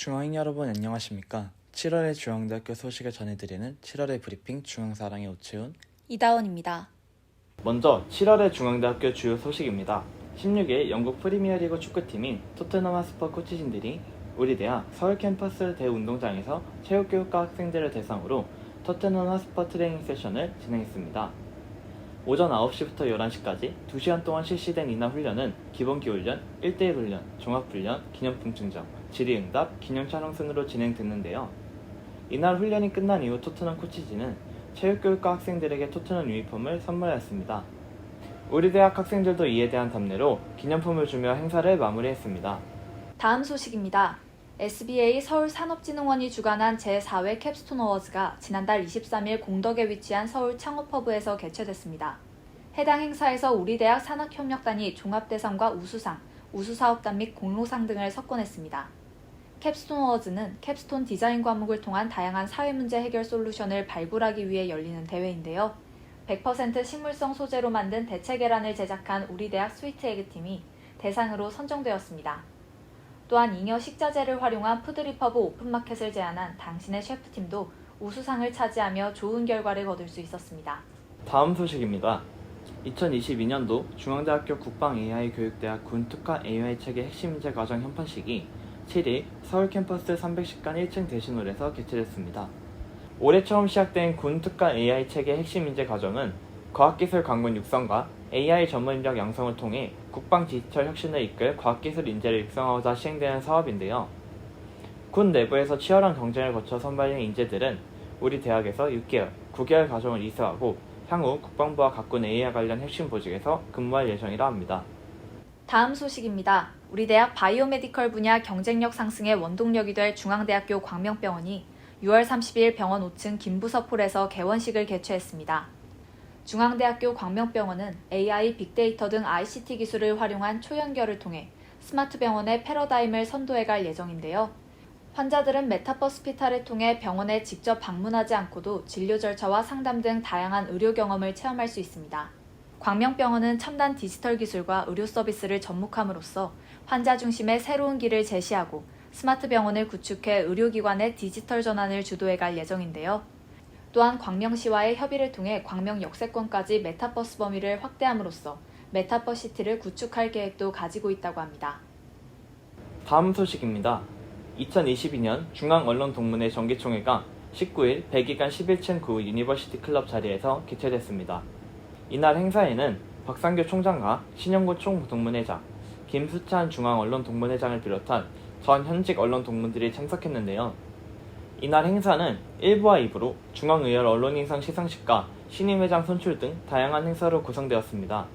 중앙인 여러분 안녕하십니까? 7월의 중앙대학교 소식을 전해드리는 7월의 브리핑 중앙사랑의 오채훈 이다원입니다. 먼저 7월의 중앙대학교 주요 소식입니다. 16일 영국 프리미어리그 축구팀인 토트넘 하스퍼 코치진들이 우리 대학 서울 캠퍼스 대운동장에서 체육교육과 학생들을 대상으로 토트넘 하스퍼 트레이닝 세션을 진행했습니다. 오전 9시부터 11시까지 2시간 동안 실시된 이날 훈련은 기본기 훈련, 1대1 훈련, 종합훈련, 기념품 증정, 질의응답, 기념 촬영 순으로 진행됐는데요. 이날 훈련이 끝난 이후 토트넘 코치진은 체육교육과 학생들에게 토트넘 유니폼을 선물하였습니다. 우리 대학 학생들도 이에 대한 답례로 기념품을 주며 행사를 마무리했습니다. 다음 소식입니다. SBA 서울산업진흥원이 주관한 제4회 캡스톤 어워즈가 지난달 23일 공덕에 위치한 서울 창업허브에서 개최됐습니다. 해당 행사에서 우리 대학 산학협력단이 종합대상과 우수상, 우수사업단 및 공로상 등을 석권했습니다. 캡스톤 어워즈는 캡스톤 디자인 과목을 통한 다양한 사회문제 해결 솔루션을 발굴하기 위해 열리는 대회인데요. 100% 식물성 소재로 만든 대체 계란을 제작한 우리 대학 스위트 에그 팀이 대상으로 선정되었습니다. 또한 잉여 식자재를 활용한 푸드리퍼브 오픈마켓을 제안한 당신의 셰프팀도 우수상을 차지하며 좋은 결과를 거둘 수 있었습니다. 다음 소식입니다. 2022년도 중앙대학교 국방 AI 교육대학 군특화 AI 체계 핵심 인재 과정 현판식이 7일 서울 캠퍼스 310간 1층 대신홀에서 개최됐습니다. 올해 처음 시작된 군특화 AI 체계 핵심 인재 과정은 과학기술 강군 육성과 AI 전문 인력 양성을 통해 국방 디지털 혁신을 이끌 과학기술 인재를 육성하고자 시행되는 사업인데요. 군 내부에서 치열한 경쟁을 거쳐 선발된 인재들은 우리 대학에서 6개월, 9개월 과정을 이수하고 향후 국방부와 각군 AI 관련 핵심 보직에서 근무할 예정이라 합니다. 다음 소식입니다. 우리 대학 바이오메디컬 분야 경쟁력 상승의 원동력이 될 중앙대학교 광명병원이 6월 30일 병원 5층 김부서폴에서 개원식을 개최했습니다. 중앙대학교 광명병원은 AI, 빅데이터 등 ICT 기술을 활용한 초연결을 통해 스마트 병원의 패러다임을 선도해갈 예정인데요. 환자들은 메타버스피탈을 통해 병원에 직접 방문하지 않고도 진료 절차와 상담 등 다양한 의료 경험을 체험할 수 있습니다. 광명병원은 첨단 디지털 기술과 의료 서비스를 접목함으로써 환자 중심의 새로운 길을 제시하고 스마트 병원을 구축해 의료기관의 디지털 전환을 주도해 갈 예정인데요. 또한 광명시와의 협의를 통해 광명 역세권까지 메타버스 범위를 확대함으로써 메타버시티를 구축할 계획도 가지고 있다고 합니다. 다음 소식입니다. 2022년 중앙언론동문회 정기총회가 19일 102간 11층 구 유니버시티 클럽 자리에서 개최됐습니다. 이날 행사에는 박상규 총장과 신영구 총동문회장, 김수찬 중앙언론동문회장을 비롯한 전 현직 언론 동문들이 참석했는데요. 이날 행사는 1부와 2부로 중앙의열 언론인상 시상식과 신임 회장 선출 등 다양한 행사로 구성되었습니다.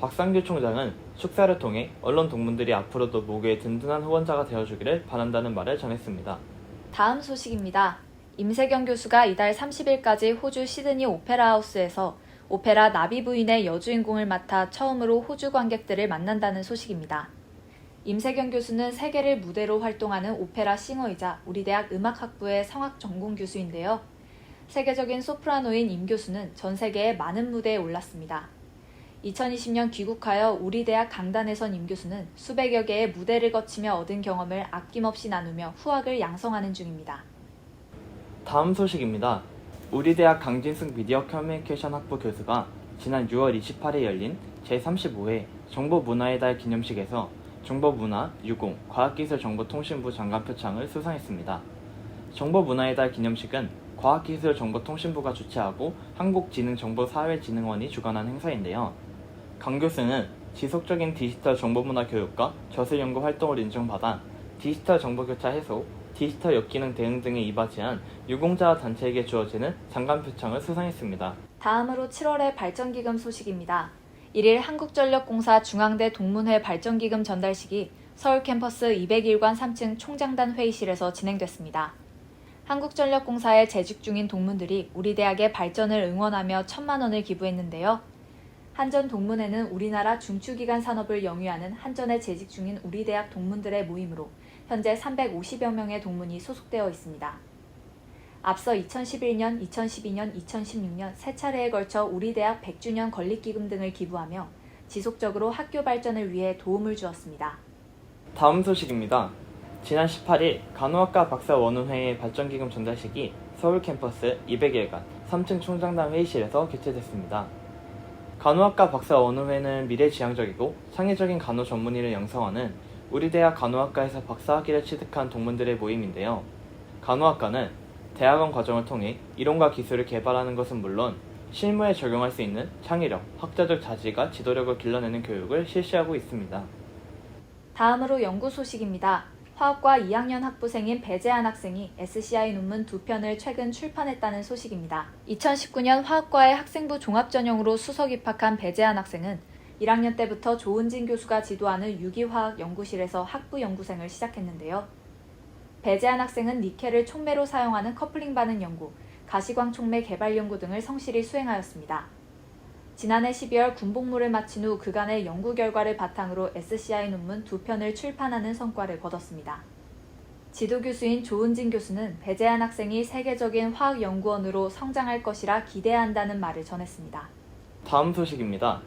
박상규 총장은 축사를 통해 언론 동문들이 앞으로도 모교의 든든한 후원자가 되어주기를 바란다는 말을 전했습니다. 다음 소식입니다. 임세경 교수가 이달 30일까지 호주 시드니 오페라 하우스에서 오페라 나비 부인의 여주인공을 맡아 처음으로 호주 관객들을 만난다는 소식입니다. 임세경 교수는 세계를 무대로 활동하는 오페라 싱어이자 우리 대학 음악학부의 성악 전공 교수인데요. 세계적인 소프라노인 임 교수는 전 세계의 많은 무대에 올랐습니다. 2020년 귀국하여 우리 대학 강단에 선 임 교수는 수백여 개의 무대를 거치며 얻은 경험을 아낌없이 나누며 후학을 양성하는 중입니다. 다음 소식입니다. 우리 대학 강진승 미디어 커뮤니케이션 학부 교수가 지난 6월 28일 열린 제35회 정보 문화의 달 기념식에서 정보문화, 유공, 과학기술정보통신부 장관 표창을 수상했습니다. 정보문화의 달 기념식은 과학기술정보통신부가 주최하고 한국지능정보사회진흥원이 주관한 행사인데요. 강 교수는 지속적인 디지털 정보문화 교육과 저술연구 활동을 인정받아 디지털 정보교차 해소, 디지털 역기능 대응 등에 이바지한 유공자 단체에게 주어지는 장관 표창을 수상했습니다. 다음으로 7월의 발전기금 소식입니다. 1일 한국전력공사 중앙대 동문회 발전기금 전달식이 서울 캠퍼스 201관 3층 총장단 회의실에서 진행됐습니다. 한국전력공사에 재직 중인 동문들이 우리 대학의 발전을 응원하며 천만 원을 기부했는데요. 한전 동문회는 우리나라 중추기관 산업을 영위하는 한전에 재직 중인 우리 대학 동문들의 모임으로 현재 350여 명의 동문이 소속되어 있습니다. 앞서 2011년, 2012년, 2016년 세 차례에 걸쳐 우리 대학 100주년 건립기금 등을 기부하며 지속적으로 학교 발전을 위해 도움을 주었습니다. 다음 소식입니다. 지난 18일 간호학과 박사 원우회의 발전기금 전달식이 서울 캠퍼스 200일간 3층 총장단 회의실에서 개최됐습니다. 간호학과 박사 원우회는 미래지향적이고 창의적인 간호 전문의를 양성하는 우리 대학 간호학과에서 박사학위를 취득한 동문들의 모임인데요. 간호학과는 대학원 과정을 통해 이론과 기술을 개발하는 것은 물론 실무에 적용할 수 있는 창의력, 학자적 자질과 지도력을 길러내는 교육을 실시하고 있습니다. 다음으로 연구 소식입니다. 화학과 2학년 학부생인 배재한 학생이 SCI 논문 두 편을 최근 출판했다는 소식입니다. 2019년 화학과의 학생부 종합 전형으로 수석 입학한 배재한 학생은 1학년 때부터 조은진 교수가 지도하는 유기화학 연구실에서 학부 연구생을 시작했는데요. 배재한 학생은 니켈을 촉매로 사용하는 커플링 반응 연구, 가시광 촉매 개발 연구 등을 성실히 수행하였습니다. 지난해 12월 군복무를 마친 후 그간의 연구 결과를 바탕으로 SCI 논문 두 편을 출판하는 성과를 거뒀습니다. 지도 교수인 조은진 교수는 배재한 학생이 세계적인 화학 연구원으로 성장할 것이라 기대한다는 말을 전했습니다. 다음 소식입니다.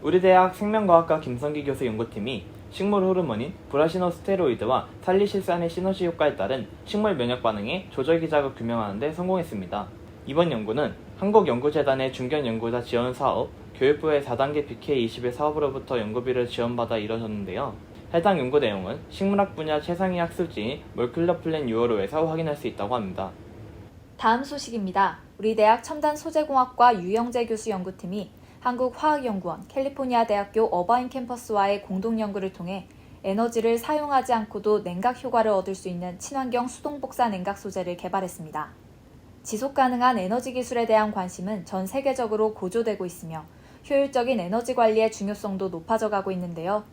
우리 대학 생명과학과 김성기 교수 연구팀이 식물 호르몬인 브라시노스테로이드와 살리실산의 시너지 효과에 따른 식물 면역 반응의 조절 기 작을 규명하는 데 성공했습니다. 이번 연구는 한국연구재단의 중견연구자 지원 사업, 교육부의 4단계 BK21 사업으로부터 연구비를 지원받아 이뤄졌는데요. 해당 연구 내용은 식물학 분야 최상위 학술지인 몰큘러 플랜 6월호에서 확인할 수 있다고 합니다. 다음 소식입니다. 우리 대학 첨단 소재공학과 유영재 교수 연구팀이 한국화학연구원 캘리포니아 대학교 어바인 캠퍼스와의 공동 연구를 통해 에너지를 사용하지 않고도 냉각 효과를 얻을 수 있는 친환경 수동 복사 냉각 소재를 개발했습니다. 지속 가능한 에너지 기술에 대한 관심은 전 세계적으로 고조되고 있으며 효율적인 에너지 관리의 중요성도 높아져 가고 있는데요.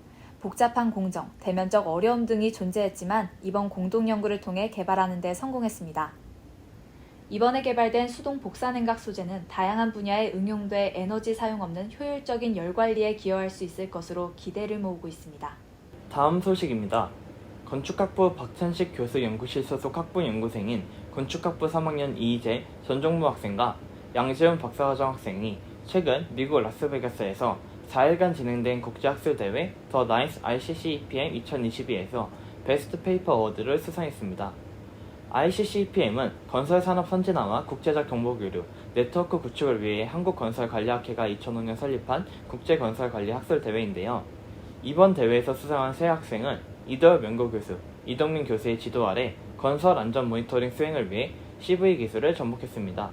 복잡한 공정, 대면적 어려움 등이 존재했지만 이번 공동 연구를 통해 개발하는 데 성공했습니다. 이번에 개발된 수동 복사 냉각 소재는 다양한 분야에 응용돼 에너지 사용 없는 효율적인 열 관리에 기여할 수 있을 것으로 기대를 모으고 있습니다. 다음 소식입니다. 건축학부 박찬식 교수 연구실 소속 학부 연구생인 건축학부 3학년 이희재 전종무 학생과 양재훈 박사과정 학생이 최근 미국 라스베가스에서 4일간 진행된 국제학술대회 더 나이스 ICC EPM 2022에서 베스트 페이퍼 어워드를 수상했습니다. ICC EPM은 건설 산업 선진화와 국제적 정보 교류, 네트워크 구축을 위해 한국건설관리학회가 2005년 설립한 국제건설관리 학술대회인데요. 이번 대회에서 수상한 세 학생은 이도엽 연구교수, 이동민 교수의 지도 아래 건설 안전 모니터링 수행을 위해 CV 기술을 접목했습니다.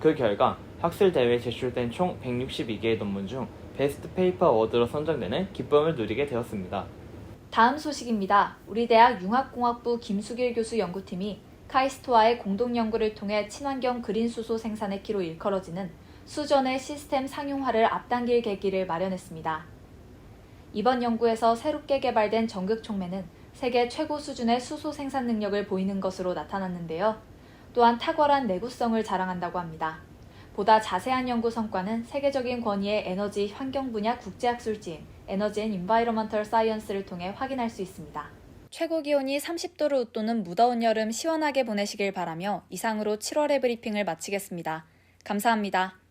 그 결과 학술 대회에 제출된 총 162개의 논문 중 베스트 페이퍼 어워드로 선정되는 기쁨을 누리게 되었습니다. 다음 소식입니다. 우리 대학 융합공학부 김수길 교수 연구팀이 카이스트와의 공동 연구를 통해 친환경 그린 수소 생산의 키로 일컬어지는 수전의 시스템 상용화를 앞당길 계기를 마련했습니다. 이번 연구에서 새롭게 개발된 전극 촉매는 세계 최고 수준의 수소 생산 능력을 보이는 것으로 나타났는데요. 또한 탁월한 내구성을 자랑한다고 합니다. 보다 자세한 연구 성과는 세계적인 권위의 에너지 환경 분야 국제학술지인 에너지 앤 인바이러먼털 사이언스를 통해 확인할 수 있습니다. 최고 기온이 30도를 웃도는 무더운 여름 시원하게 보내시길 바라며 이상으로 7월의 브리핑을 마치겠습니다. 감사합니다.